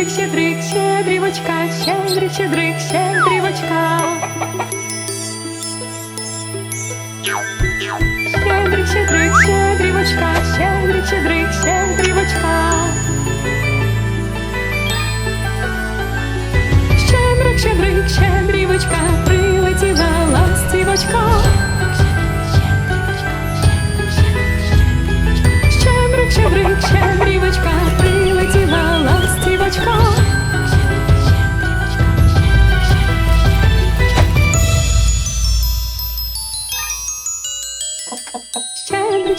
Щедрик, щедрик, щедрівочка, щедрик, щедрик, щедрівочка. Щедрик, щедрик, щедрівочка, щедрик, щедрик, щедрівочка. Щедрик, щедрик, щедрівочка, прилетіла ластівочка.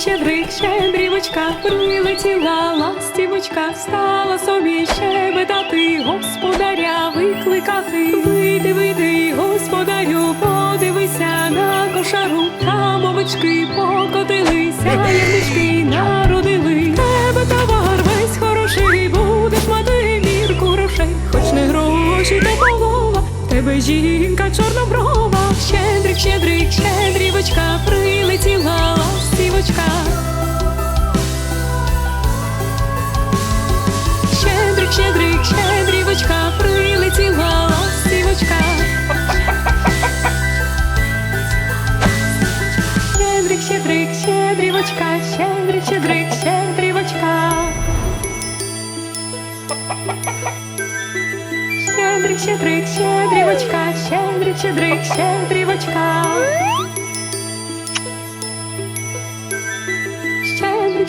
Щедрик, щедрик, щедрівочка, прилетіла ластівочка, стала собі щебетати, господаря викликати. Вийди, вийди, господарю, подивися на кошару, там овечки покотилися, ягнички народили. Тебе товар весь хороший, будеш мати мірку грошей, хоч не гроші, то полова, тебе жінка чорноброва. Щедрик, щедрик, щедрівочка, прилетіла ластівочка. Щедрик, щедрик, щедрівочка,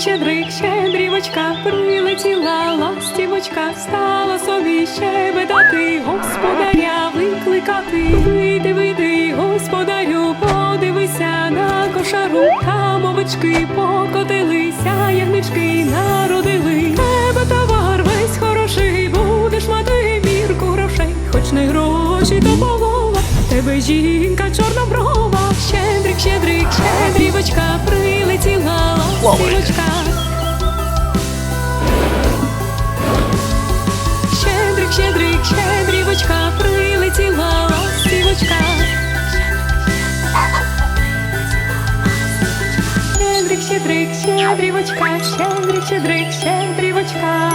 Щедрик, щедрівочка, прилетіла ластівочка, стала собі щебетати, господаря викликати. Вийди, вийди, господарю, подивися на кошару, там овечки покотилися, ягнички народили. Тебе товар весь хороший, будеш мати мірку грошей, хоч не гроші, то полова, тебе жінка чорноброва. Щедрик, щедрик, щедрівочка, ластівочка. Щедрик, щедрик, щедрівочка, прилетіла ластівочка. Щедрик, щедрик, щедрівочка, щедрик, щедрик, щедрівочка.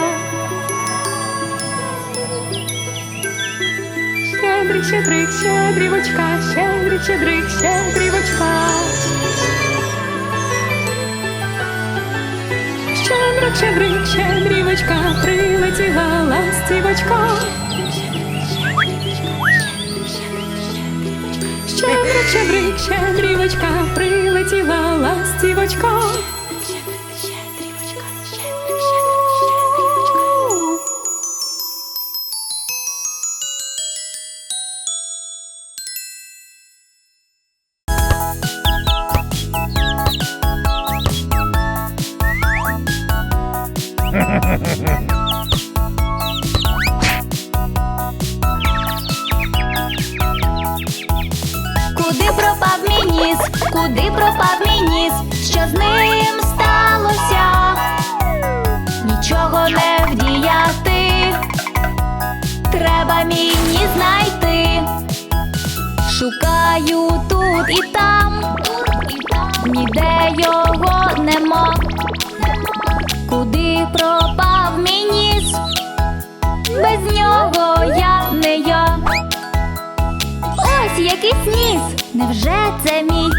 Щедрик, щедрик, щедрівочка, щедрик, щедрик, щедрівочка. Щедрик, щедрик, дрівочка, прилетіла ластівочка. ще щедрик, щедрівочка, прилетіла ластівочка. Куди пропав мій ніс? Куди пропав мій ніс? Що з ним сталося? Нічого не вдіяти. Треба мій ніс знайти. Шукаю тут і там, ніде його нема. Куди пропав мій ніс? Без нього я не я. Ось якийсь ніс, невже це мій?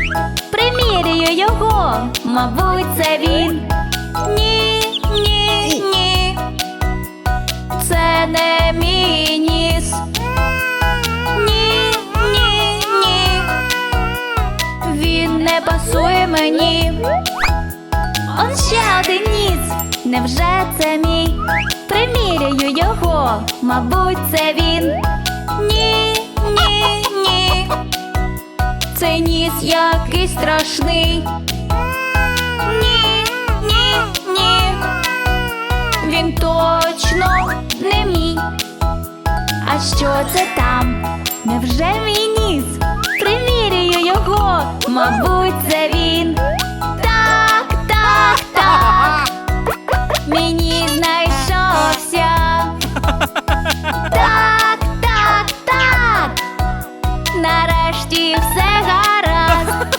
Примірюю його, мабуть, це він. Ні, ні, ні. Це не мій ніс. Ні, ні, ні. Він не пасує мені. Он ще один ніс. Невже це мій? Примірюю його, мабуть, це він. Ні, ні, ні. Цей ніс який страшний. Ні, ні, ні. Він точно не мій. А що це там? Невже мій ніс? Примірюю його, мабуть, це він. нарешті все гаразд.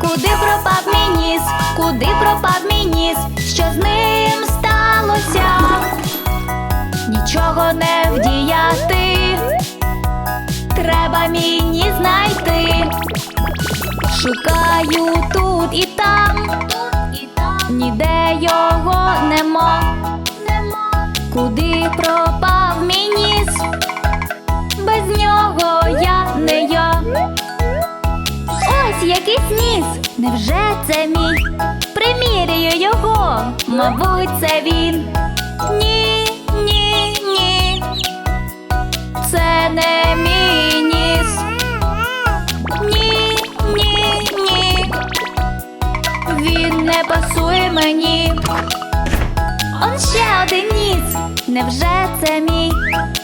Куди пропав мій ніс? Куди пропав мій ніс? Що з ним сталося? Нічого не вдіяти. Треба мені знайти. Шукаю тут і там, ніде його нема. Куди пропав мій ніс? Без нього я не я. Ось якийсь ніс. Невже це мій? Примірюю його, мабуть, це він. Ні, ні, ні. Це не мій не пасує мені. Он ще один ніс. Невже це мій?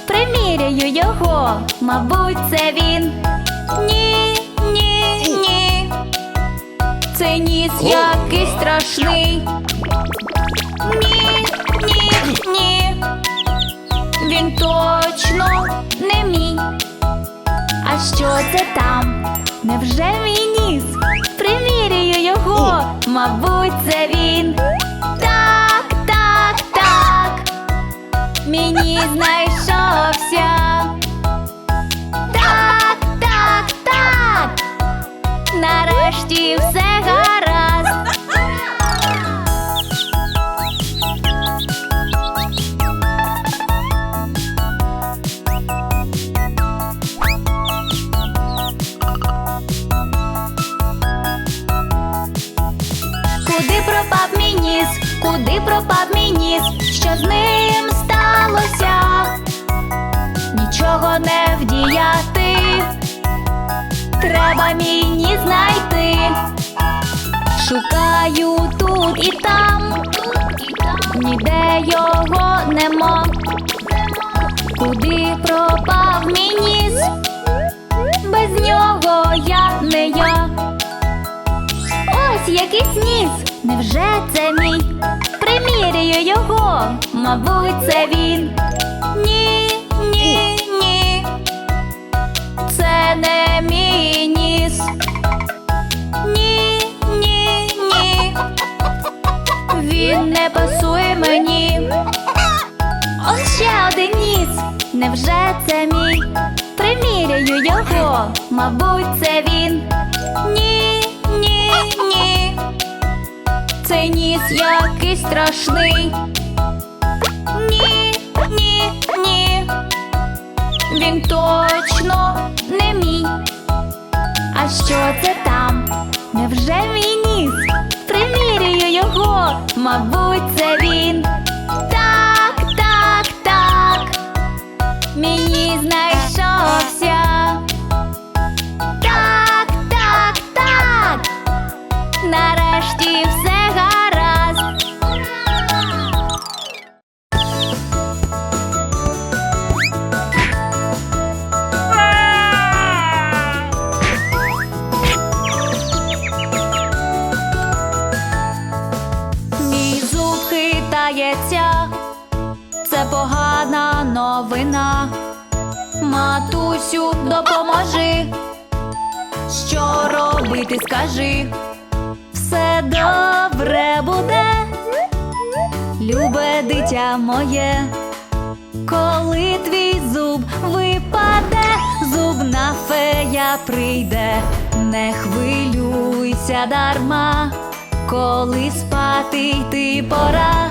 Приміряю його, мабуть, це він. Ні, ні, ні. Цей ніс який страшний. Ні, ні, ні. Він точно не мій. А що це там? Невже мій ніс? Приміряю його, мабуть, це він. Так, так, так. Мені знайшовся. Так, так, так. Нарешті все Треба мій знайти. Шукаю тут і там, ніде його нема. Куди пропав мій ніс? Без нього я не я. Ось якийсь ніс. Невже це мій? Приміряю його, мабуть, це він. Ні, не пасує мені. Он ще один ніс. Невже це мій? Приміряю його, мабуть, це він. Ні, ні, ні. Цей ніс який страшний. Ні, ні, ні. Він точно не мій. А що це там? Невже мій ніс? Примірюю його, мабуть, Матусю, допоможи. Що робити, скажи? Все добре буде, любе дитя моє. Коли твій зуб випаде, зубна фея прийде, не хвилюйся дарма, коли спати йти пора,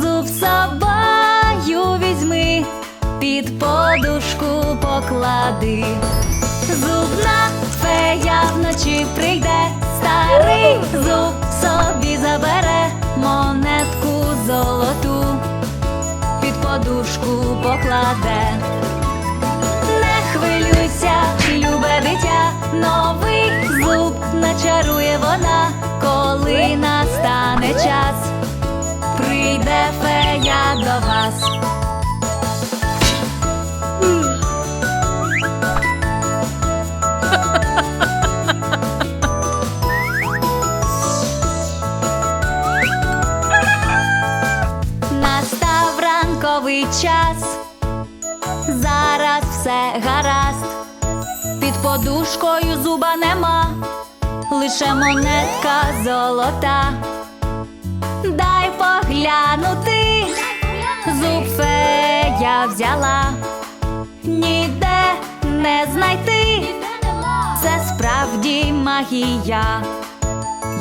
зуб собою візьми, під подушку поклади. Зубна фея вночі прийде, старий зуб собі забере монетку золоту, під подушку покладе. Не хвилюйся, любе дитя, новий зуб начарує вона, коли настане час, прийде фея до вас. Подушкою зуба нема, лише монетка золота. Дай поглянути, зуб фея взяла, ніде не знайти. Це справді магія.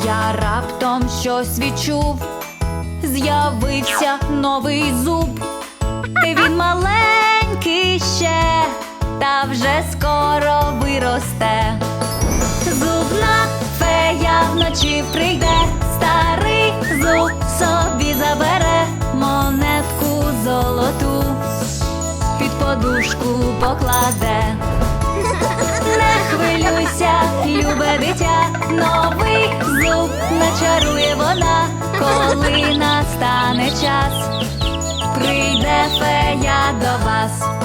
Я раптом щось відчув, з'явився новий зуб. Він маленький ще, та вже скоро виросте. Зубна фея вночі прийде, старий зуб собі забере монетку золоту, під подушку покладе. Не хвилюйся, любе дитя, новий зуб начарує вона, коли настане час, прийде фея до вас.